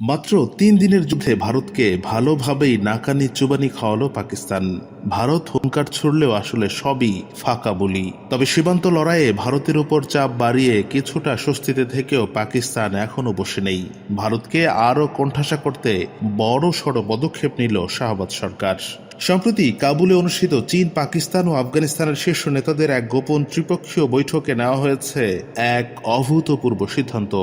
মাত্র তিন দিনের যুদ্ধে ভারতকে ভালোভাবেই নাকানি চুবানি খাওয়ালো পাকিস্তান। ভারত হুঙ্কার ছুড়লেও আসলে সবই ফাঁকা বলি। তবে সীমান্ত লড়াইয়ে ভারতের উপর চাপ বাড়িয়ে কিছুটা স্বস্তিতে থেকেও পাকিস্তান এখনও বসে নেই। ভারতকে আরও কণ্ঠাসা করতে বড় সড় পদক্ষেপ নিল শাহবাজ সরকার। সম্প্রতি কাবুলে অনুষ্ঠিত চীন, পাকিস্তান ও আফগানিস্তানের শীর্ষ নেতাদের এক গোপন ত্রিপক্ষীয় বৈঠকে নেওয়া হয়েছে এক অভূতপূর্ব সিদ্ধান্ত।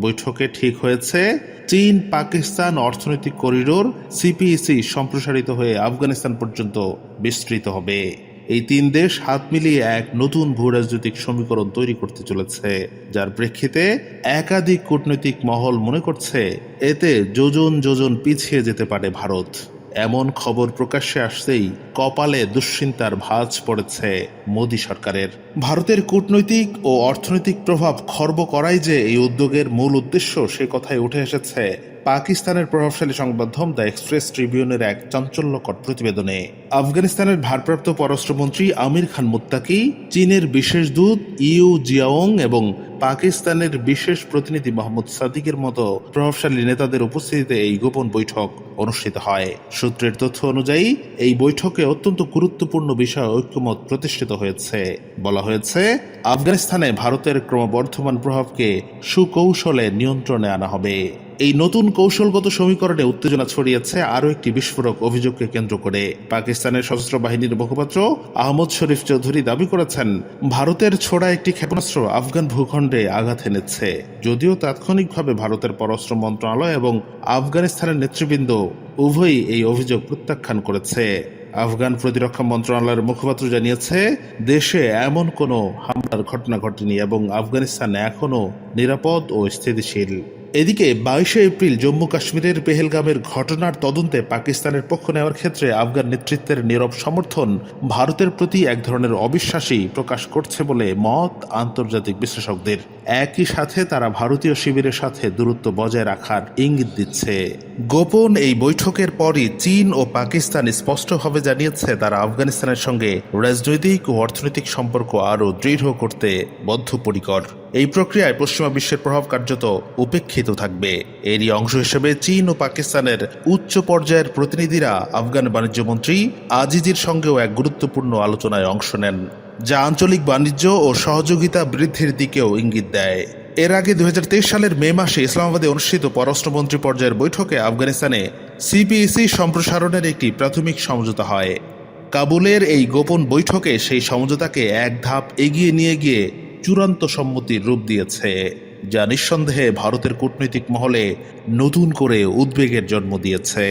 বৈঠকে ঠিক হয়েছে, চীন, পাকিস্তান অর্থনৈতিক করিডোর, সিপিইসি সম্প্রসারিত হয়ে আফগানিস্তান পর্যন্ত বিস্তৃত হবে। এই তিন দেশ হাত মিলিয়ে এক নতুন ভূ রাজনৈতিক সমীকরণ তৈরি করতে চলেছে, যার প্রেক্ষিতে একাধিক কূটনৈতিক মহল মনে করছে, এতে যোজন যোজন পিছিয়ে যেতে পারে ভারত। এমন খবর প্রকাশ্যে আসতেই কপালে দুশ্চিন্তার ভাঁজ পড়েছে মোদী সরকারের। ভারতের কূটনৈতিক ও অর্থনৈতিক প্রভাব খর্ব করাই যে এই উদ্যোগের মূল উদ্দেশ্য সে কথায় উঠে এসেছে পাকিস্তানের প্রভাবশালী সংবাদমাধ্যম দ্য এক্সপ্রেস ট্রিবিউনের এক চাঞ্চল্যকর প্রতিবেদনে। আফগানিস্তানের ভারপ্রাপ্ত পররাষ্ট্রমন্ত্রী আমির খান মুত্তাকি, চীনের বিশেষ দূত ইউ জিয়াওং এবং পাকিস্তানের বিশেষ প্রতিনিধি মোহাম্মদ সাদিকের মতো প্রভাবশালী নেতাদের উপস্থিতিতে এই গোপন বৈঠক অনুষ্ঠিত হয়। সূত্রের তথ্য অনুযায়ী, এই বৈঠকে অত্যন্ত গুরুত্বপূর্ণ বিষয় ঐক্যমত প্রতিষ্ঠিত হয়েছে। বলা হয়েছে, আফগানিস্তানে ভারতের ক্রমবর্ধমান প্রভাবকে সুকৌশলে নিয়ন্ত্রণে আনা হবে। এই নতুন কৌশলগত সমীকরণে উত্তেজনা ছড়িয়েছে আরও একটি বিস্ফোরক অভিযোগকে কেন্দ্র করে। পাকিস্তানের সশস্ত্র বাহিনীর মুখপাত্র আহমদ শরীফ চৌধুরী দাবি করেছেন, ভারতের ছোড়া একটি ক্ষেপণাস্ত্র আফগান ভূখণ্ডে আঘাত এনেছে। যদিও তাৎক্ষণিকভাবে ভারতের পররাষ্ট্র মন্ত্রণালয় এবং আফগানিস্তানের নেতৃবৃন্দ উভয়ই এই অভিযোগ প্রত্যাখ্যান করেছে। আফগান প্রতিরক্ষা মন্ত্রণালয়ের মুখপাত্র জানিয়েছে, দেশে এমন কোনো হামলার ঘটনা ঘটেনি এবং আফগানিস্তান এখনও নিরাপদ ও স্থিতিশীল। এদিকে বাইশে এপ্রিল জম্মু কাশ্মীরের পেহেলগামের ঘটনার তদন্তে পাকিস্তানের পক্ষ নেওয়ার ক্ষেত্রে আফগান নেতৃত্বের নীরব সমর্থন ভারতের প্রতি এক ধরনের অবিশ্বাসী প্রকাশ করছে বলে মত আন্তর্জাতিক বিশ্লেষকদের। একই সাথে তারা ভারতীয় শিবিরের সাথে দূরত্ব বজায় রাখার ইঙ্গিত দিচ্ছে। গোপন এই বৈঠকের পরই চীন ও পাকিস্তান স্পষ্টভাবে জানিয়েছে তারা আফগানিস্তানের সঙ্গে রাজনৈতিক ও অর্থনৈতিক সম্পর্ক আরও দৃঢ় করতে বদ্ধপরিকর। এই প্রক্রিয়ায় পশ্চিমা বিশ্বের প্রভাব কার্যত উপেক্ষিত থাকবে। এরই অংশ হিসেবে চীন ও পাকিস্তানের উচ্চ পর্যায়ের প্রতিনিধিরা আফগান বাণিজ্য মন্ত্রী আজিজির সঙ্গেও এক গুরুত্বপূর্ণ আলোচনায় অংশ নেন। যা আঞ্চলিক বাণিজ্য ও সহযোগিতা বৃদ্ধির দিকেও ইঙ্গিত দেয়। এর আগে দুই হাজার তেইশ সালের মে মাসে ইসলামাবাদে অনুষ্ঠিত পররাষ্ট্রমন্ত্রী পর্যায়ের বৈঠকে আফগানিস্তানে সিপিইসি সম্প্রসারণের একটি প্রাথমিক সমঝোতা হয়। কাবুলের এই গোপন বৈঠকে সেই সমঝোতাকে এক ধাপ এগিয়ে নিয়ে গিয়ে চূড়ান্ত সম্মতির রূপ দিয়েছে, যা নিঃসন্দেহে ভারতের কূটনৈতিক মহলে নতুন করে উদ্বেগের জন্ম দিয়েছে।